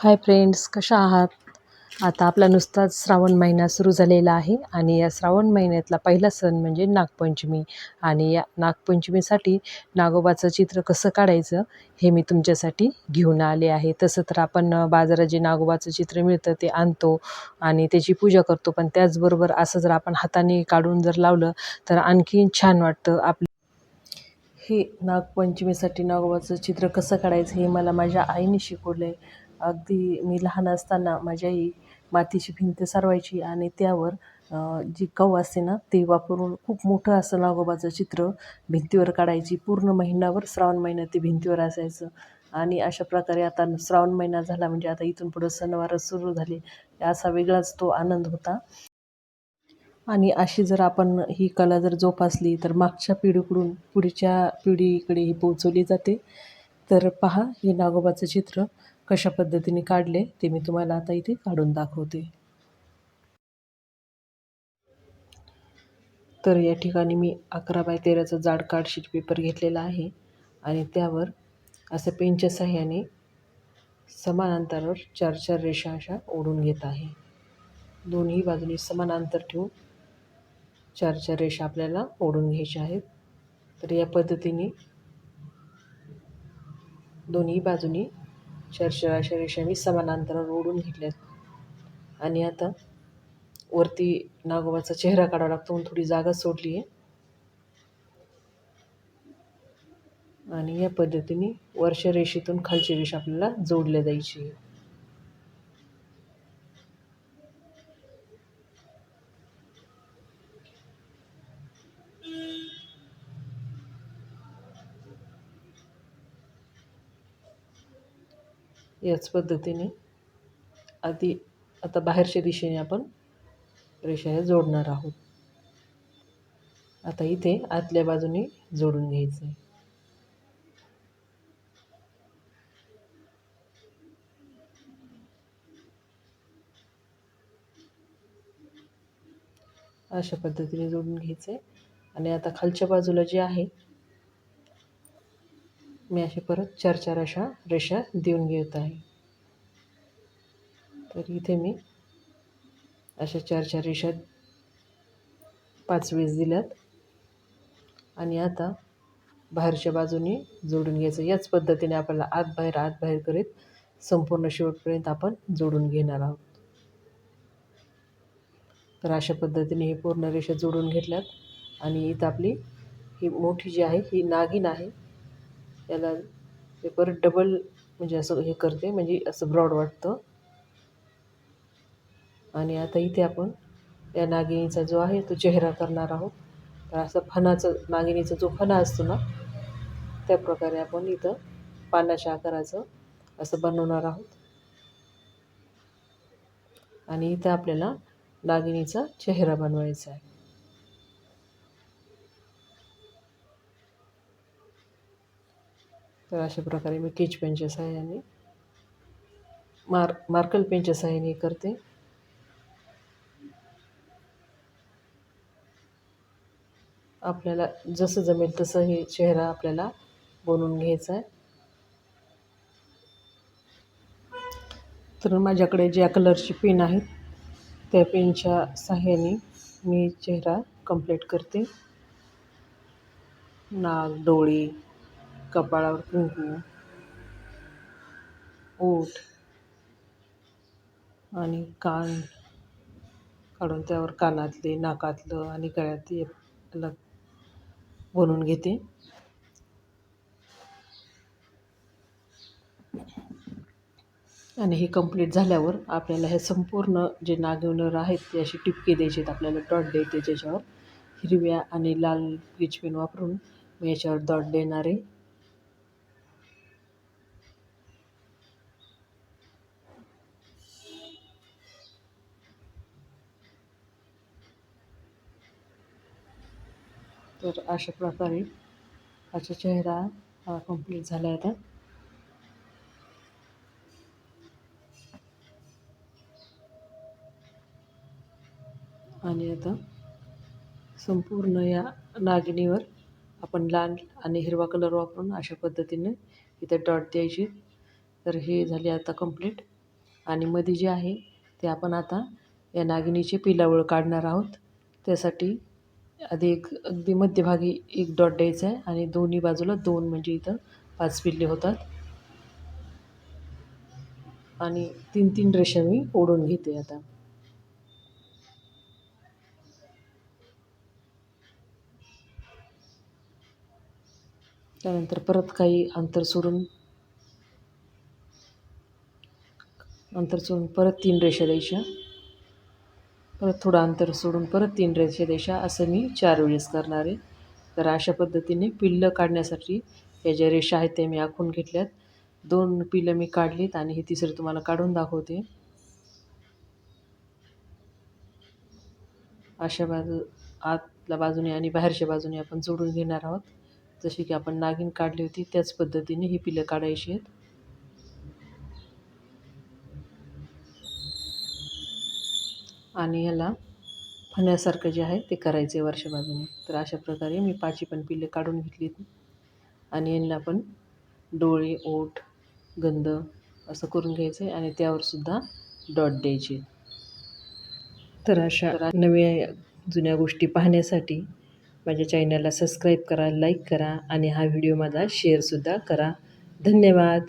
Hi friends कशा आहात? आता आपला नुसताच श्रावण महिना सुरू झालेला आहे आणि या श्रावण महिन्यातला पहिला सण म्हणजे नागपंचमी. आणि या नागपंचमीसाठी नागोबाचं चित्र कसं काढायचं हे मी तुमच्यासाठी घेऊन आले आहे. तसं तर आपण बाजारात जे नागोबाचं चित्र मिळतं ते आणतो आणि त्याची पूजा करतो. पण त्याचबरोबर असं जर आपण हाताने काढून जर लावलं तर आणखीन छान वाटतं आपलं. हे नागपंचमीसाठी नागोबाचं चित्र कसं काढायचं हे मला माझ्या आईने शिकवलं आहे अगदी मी लहान असताना माझी आई मातीची भिंत सारवायची आणि त्यावर जी कव असते ना ते वापरून खूप मोठं असं नागोबाचं चित्र भिंतीवर काढायची. पूर्ण महिनाभर श्रावण महिन्यात ते भिंतीवर असायचं. आणि अशा प्रकारे आता श्रावण महिना झाला म्हणजे आता इथून पुढं सणवार सुरू झाले. असा वेगळाच तो आनंद होता. आणि अशी जर आपण ही कला जर जोपासली तर मागच्या पिढीकडून पुढच्या पिढीकडे ही पोचवली जाते. तर पहा हे नागोबाचं चित्र कशा पद्धतीने काढले ते मी तुम्हाला आता इथे काढून दाखवते. तर या ठिकाणी मी अकरा बाय तेराचा जाड कार्डशीट पेपर घेतलेला आहे आणि त्यावर असं पेनच्या साह्याने समान अंतरावर चार चार रेषा अशा ओढून घेत आहे. दोन्ही बाजूनी समान अंतर ठेवून चार चार रेषा आपल्याला ओढून घ्यायच्या आहेत. तर या पद्धतीने दोन्ही बाजूनी चार चार अशा रेषा मी समान ओढून घेतल्यात. आणि आता वरती नागोबाचा चेहरा काढावा लागतो म्हणून थोडी जागा सोडली आहे. आणि या पद्धतीने वरच्या रेषेतून खालची रेषा आपल्याला जोडल्या जायची. आहे याच पद्धतीने आधी आता बाहेरच्या दिशेने आपण रेषा जोडणार आहोत. आता इथे आतल्या बाजूने जोडून घ्यायचं आहे. अशा पद्धतीने जोडून घ्यायचं आहे. आणि आता खालच्या बाजूला जे आहे मी असे परत चार चार अशा रेषा देऊन घेत आहे. तर इथे मी अशा चार चार रेषा पाच वेळेस दिल्यात. आणि आता बाहेरच्या बाजूने जोडून घ्यायचं. याच पद्धतीने आपल्याला आत बाहेर आत बाहेर करीत संपूर्ण शेवटपर्यंत आपण जोडून घेणार आहोत. तर अशा पद्धतीने ही पूर्ण रेषा जोडून घेतल्यात. आणि इथं आपली ही मोठी जी आहे ही नागिन आहे त्याला पेपर डबल म्हणजे असं हे करते म्हणजे असं ब्रॉड वाटतं. आणि आता इथे आपण या नागिनीचा जो आहे तो चेहरा करणार आहोत. तर असं फणाचं नागिनीचा जो फणा असतो ना त्या प्रकारे आपण इथं पानाच्या आकाराचं असं बनवणार आहोत. आणि इथं आपल्याला नागिनीचा चेहरा बनवायचा आहे. तर अशा प्रकारे मी केच पेनच्या सहाय्याने मार मार्कल पेनच्या सहाय्याने करते. आपल्याला जसं जमेल तसं हे चेहरा आपल्याला बनवून घ्यायचा आहे. तर माझ्याकडे ज्या कलरची पेन आहेत त्या पेनच्या सहाय्याने मी चेहरा कंप्लीट करते. नाक डोळे कपाळावर. कुंकू ओठ. आणि कान काढून त्यावर कानातले नाकातलं आणि गळ्यातले बनवून घेते. आणि हे कंप्लीट झाल्यावर आपल्याला हे संपूर्ण जे नागवणार आहेत ते असे टिपके द्यायचे आहेत आपल्याला डॉट द्यायचे त्याच्यावर. हिरव्या आणि लाल पीच पेन वापरून मी याच्यावर डॉट देणार आहे. तर अशा प्रकारे हाचा चेहरा कंप्लीट झाला आहे आता. आणि आता संपूर्ण या नागिनीवर आपण लाल आणि हिरवा कलर वापरून अशा पद्धतीने इथे डॉट द्यायचे. तर हे झाले आता कंप्लीट आणि मध्ये जे आहे ते आपण आता या नागिनीचे पिलावळ काढणार आहोत. त्यासाठी आधी एक अगदी मध्यभागी एक डॉट द्यायचा आहे आणि दोन्ही बाजूला दोन म्हणजे इथं पाच पिल्ले होतात. आणि तीन तीन रेषा मी ओढून घेते आता. त्यानंतर परत काही अंतर सोडून अंतर सोडून परत तीन रेषा द्यायच्या. परत थोडं अंतर सोडून परत तीन रेषा द्यायच्या असं मी चार वेळेस करणार आहे. तर अशा पद्धतीने पिल्लं काढण्यासाठी या ज्या रेषा आहेत त्या मी आखून घेतल्यात. दोन पिल्लं मी काढलीत आणि हे तिसरं तुम्हाला काढून दाखवते. अशा बाजू आतल्या बाजूने आणि बाहेरच्या बाजूने आपण जोडून घेणार आहोत. जशी की आपण नागिन काढली होती त्याच पद्धतीने ही पिलं काढायची आहेत. आणि ह्याला फण्यासारखं जे आहे ते करायचे वरच्या बाजूने तर अशा प्रकारे मी पाची पण पिल्ले काढून घेतलीत आणि यांना पण डोळे ओठ गंध असं करून घ्यायचं आहे आणि त्यावरसुद्धा डॉट द्यायचे. तर अशा नव्या जुन्या गोष्टी पाहण्यासाठी माझ्या चॅनलला सबस्क्राईब करा लाईक करा आणि हा व्हिडिओ माझा शेअरसुद्धा करा. धन्यवाद.